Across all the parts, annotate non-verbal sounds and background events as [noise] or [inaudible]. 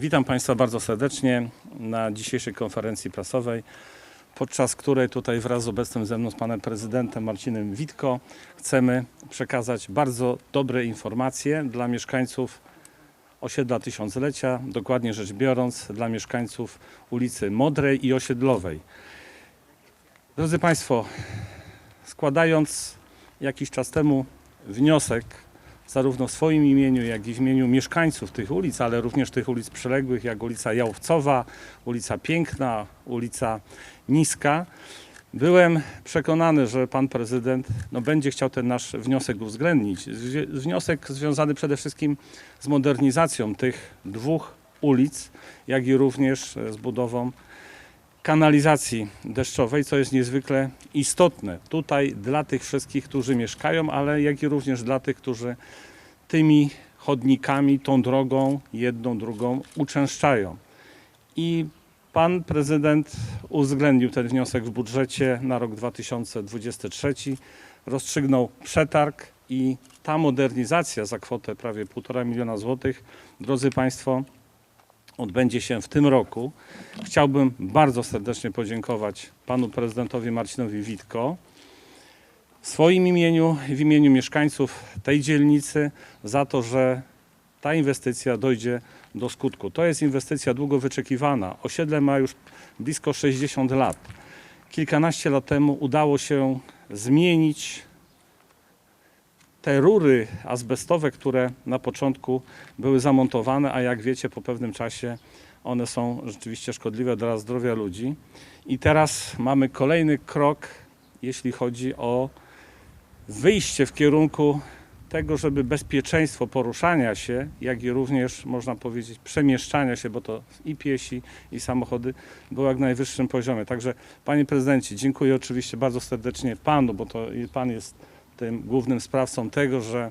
Witam Państwa bardzo serdecznie na dzisiejszej konferencji prasowej, podczas której tutaj wraz z obecnym ze mną z panem prezydentem Marcinem Witko chcemy przekazać bardzo dobre informacje dla mieszkańców osiedla Tysiąclecia, dokładnie rzecz biorąc dla mieszkańców ulicy Modrej i Osiedlowej. Drodzy Państwo, składając jakiś czas temu wniosek zarówno w swoim imieniu, jak i w imieniu mieszkańców tych ulic, ale również tych ulic przyległych, jak ulica Jałowcowa, ulica Piękna, ulica Niska. Byłem przekonany, że pan prezydent no, będzie chciał ten nasz wniosek uwzględnić. Wniosek związany przede wszystkim z modernizacją tych dwóch ulic, jak i również z budową kanalizacji deszczowej, co jest niezwykle istotne tutaj dla tych wszystkich, którzy mieszkają, ale jak i również dla tych, którzy tymi chodnikami, tą drogą, jedną, drugą uczęszczają. I pan prezydent uwzględnił ten wniosek w budżecie na rok 2023, rozstrzygnął przetarg i ta modernizacja za kwotę prawie 1,5 miliona złotych, drodzy Państwo, odbędzie się w tym roku. Chciałbym bardzo serdecznie podziękować panu prezydentowi Marcinowi Witko w swoim imieniu i w imieniu mieszkańców tej dzielnicy za to, że ta inwestycja dojdzie do skutku. To jest inwestycja długo wyczekiwana. Osiedle ma już blisko 60 lat. Kilkanaście lat temu udało się zmienić te rury azbestowe, które na początku były zamontowane, a jak wiecie, po pewnym czasie one są rzeczywiście szkodliwe dla zdrowia ludzi. I teraz mamy kolejny krok, jeśli chodzi o wyjście w kierunku tego, żeby bezpieczeństwo poruszania się, jak i również można powiedzieć przemieszczania się, bo to i piesi, i samochody było jak na najwyższym poziomie. Także panie prezydencie, dziękuję oczywiście bardzo serdecznie panu, bo to pan jest tym głównym sprawcą tego, że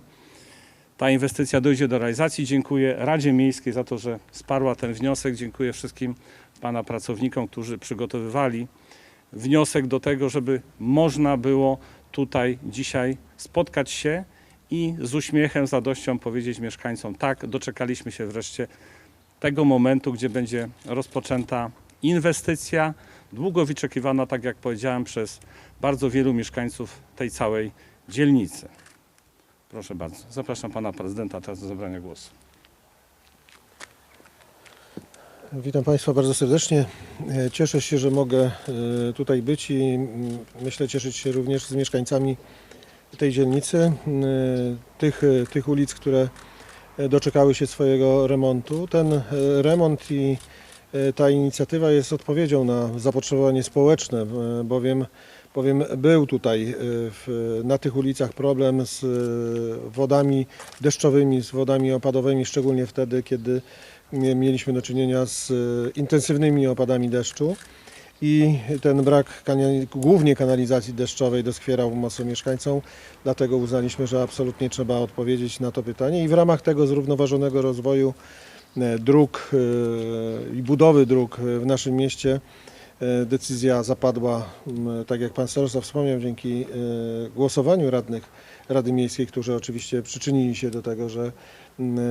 ta inwestycja dojdzie do realizacji. Dziękuję Radzie Miejskiej za to, że wsparła ten wniosek. Dziękuję wszystkim pana pracownikom, którzy przygotowywali wniosek do tego, żeby można było tutaj dzisiaj spotkać się i z uśmiechem, z radością powiedzieć mieszkańcom: tak, doczekaliśmy się wreszcie tego momentu, gdzie będzie rozpoczęta inwestycja, długo wyczekiwana, tak jak powiedziałem, przez bardzo wielu mieszkańców tej całej dzielnicy. Proszę bardzo. Zapraszam pana prezydenta teraz do zabrania głosu. Witam Państwa bardzo serdecznie. E, Cieszę się, że mogę e, tutaj być i mm, myślę cieszyć się również z mieszkańcami tej dzielnicy, e, tych, tych ulic, które doczekały się swojego remontu. Ten remont i ta inicjatywa jest odpowiedzią na zapotrzebowanie społeczne, bowiem, bowiem był tutaj e, w, na tych ulicach problem z e, wodami deszczowymi, z wodami opadowymi, szczególnie wtedy, kiedy mie- mieliśmy do czynienia z e, intensywnymi opadami deszczu. I ten brak głównie kanalizacji deszczowej doskwierał mocno mieszkańcom, dlatego uznaliśmy, że absolutnie trzeba odpowiedzieć na to pytanie. I w ramach tego zrównoważonego rozwoju dróg i budowy dróg w naszym mieście decyzja zapadła, tak jak pan starosta wspomniał, dzięki e, głosowaniu radnych Rady Miejskiej, którzy oczywiście przyczynili się do tego, że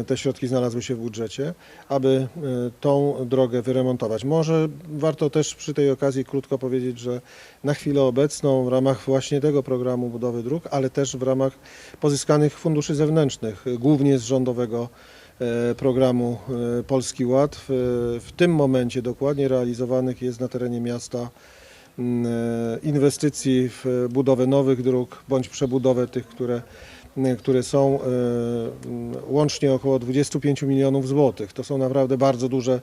te środki znalazły się w budżecie, aby e, tą drogę wyremontować. Może warto też przy tej okazji krótko powiedzieć, że na chwilę obecną w ramach właśnie tego programu budowy dróg, ale też w ramach pozyskanych funduszy zewnętrznych, głównie z rządowego e, programu e, Polski Ład, w, tym momencie dokładnie realizowanych jest na terenie miasta m, e, inwestycji w budowę nowych dróg bądź przebudowę tych, które, m, które są e, m, łącznie około 25 milionów złotych. To są naprawdę bardzo duże,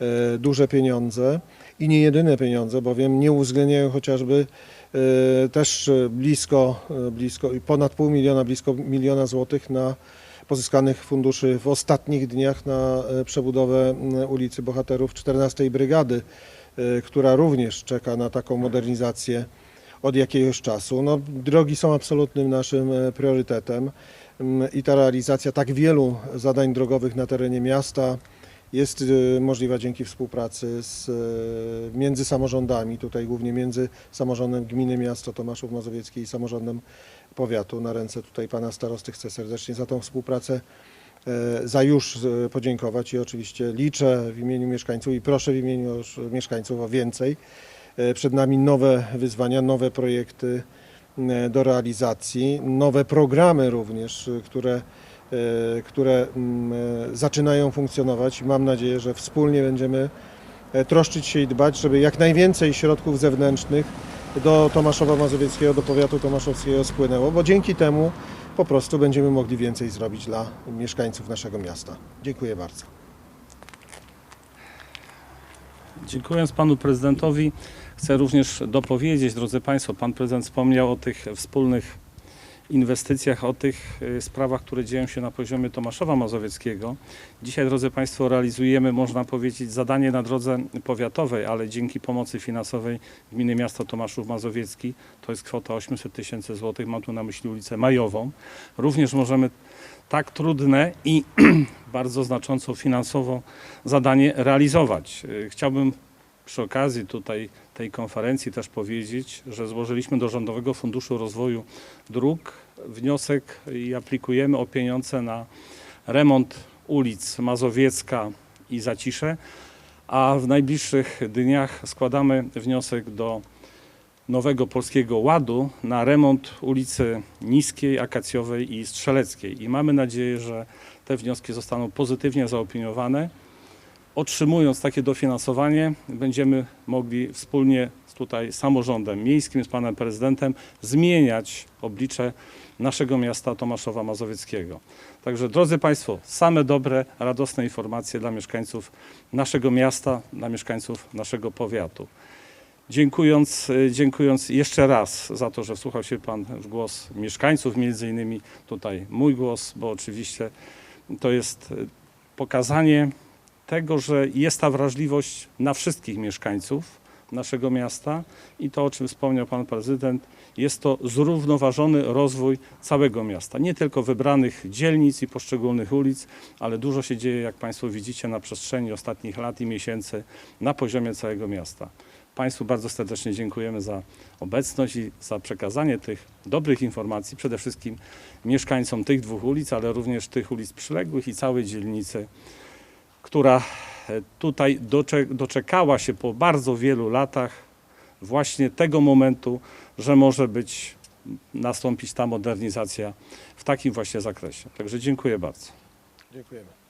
e, duże pieniądze i nie jedyne pieniądze, bowiem nie uwzględniają chociażby e, też e, blisko, e, blisko ponad pół miliona, blisko miliona złotych na pozyskanych funduszy w ostatnich dniach na e, przebudowę m, ulicy Bohaterów 14 Brygady, e, która również czeka na taką modernizację od jakiegoś czasu. No, drogi są absolutnym naszym e, priorytetem i ta realizacja tak wielu zadań drogowych na terenie miasta jest e, możliwa dzięki współpracy z, e, między samorządami, tutaj głównie między samorządem gminy miasto Tomaszów Mazowiecki i samorządem powiatu. Na ręce tutaj pana starosty chcę serdecznie za tą współpracę e, za już e, podziękować i oczywiście liczę w imieniu mieszkańców i proszę w imieniu mieszkańców o więcej. E, Przed nami nowe wyzwania, nowe projekty do realizacji, nowe programy również, które, które mm, zaczynają funkcjonować mam nadzieję, że wspólnie będziemy troszczyć się i dbać, żeby jak najwięcej środków zewnętrznych do Tomaszowa Mazowieckiego, do powiatu tomaszowskiego spłynęło, bo dzięki temu po prostu będziemy mogli więcej zrobić dla mieszkańców naszego miasta. Dziękuję bardzo. Dziękując panu prezydentowi, chcę również dopowiedzieć, drodzy państwo, pan prezydent wspomniał o tych wspólnych inwestycjach, o tych y, sprawach, które dzieją się na poziomie Tomaszowa Mazowieckiego. Dzisiaj, drodzy państwo, realizujemy, można powiedzieć, zadanie na drodze powiatowej, ale dzięki pomocy finansowej gminy miasta Tomaszów Mazowiecki, to jest kwota 800 tysięcy złotych, mam tu na myśli ulicę Majową. Również możemy tak trudne i [clears throat] bardzo znacząco finansowo zadanie realizować. Y, Chciałbym przy okazji tutaj tej konferencji też powiedzieć, że złożyliśmy do Rządowego Funduszu Rozwoju Dróg wniosek i aplikujemy o pieniądze na remont ulic Mazowiecka i Zacisze, a w najbliższych dniach składamy wniosek do Nowego Polskiego Ładu na remont ulicy Niskiej, Akacjowej i Strzeleckiej. I mamy nadzieję, że te wnioski zostaną pozytywnie zaopiniowane. Otrzymując takie dofinansowanie, będziemy mogli wspólnie z tutaj samorządem miejskim, z panem prezydentem zmieniać oblicze naszego miasta Tomaszowa Mazowieckiego. Także drodzy Państwo, same dobre, radosne informacje dla mieszkańców naszego miasta, dla mieszkańców naszego powiatu. Dziękując, y, dziękując jeszcze raz za to, że wsłuchał się Pan w głos mieszkańców, między innymi tutaj mój głos, bo oczywiście to jest y, pokazanie tego, że jest ta wrażliwość na wszystkich mieszkańców naszego miasta i to, o czym wspomniał Pan Prezydent, jest to zrównoważony rozwój całego miasta. Nie tylko wybranych dzielnic i poszczególnych ulic, ale dużo się dzieje, jak Państwo widzicie, na przestrzeni ostatnich lat i miesięcy na poziomie całego miasta. Państwu bardzo serdecznie dziękujemy za obecność i za przekazanie tych dobrych informacji, przede wszystkim mieszkańcom tych dwóch ulic, ale również tych ulic przyległych i całej dzielnicy, która e, tutaj docze- doczekała się po bardzo wielu latach właśnie tego momentu, że może być, nastąpić ta modernizacja w takim właśnie zakresie. Także dziękuję bardzo. Dziękujemy.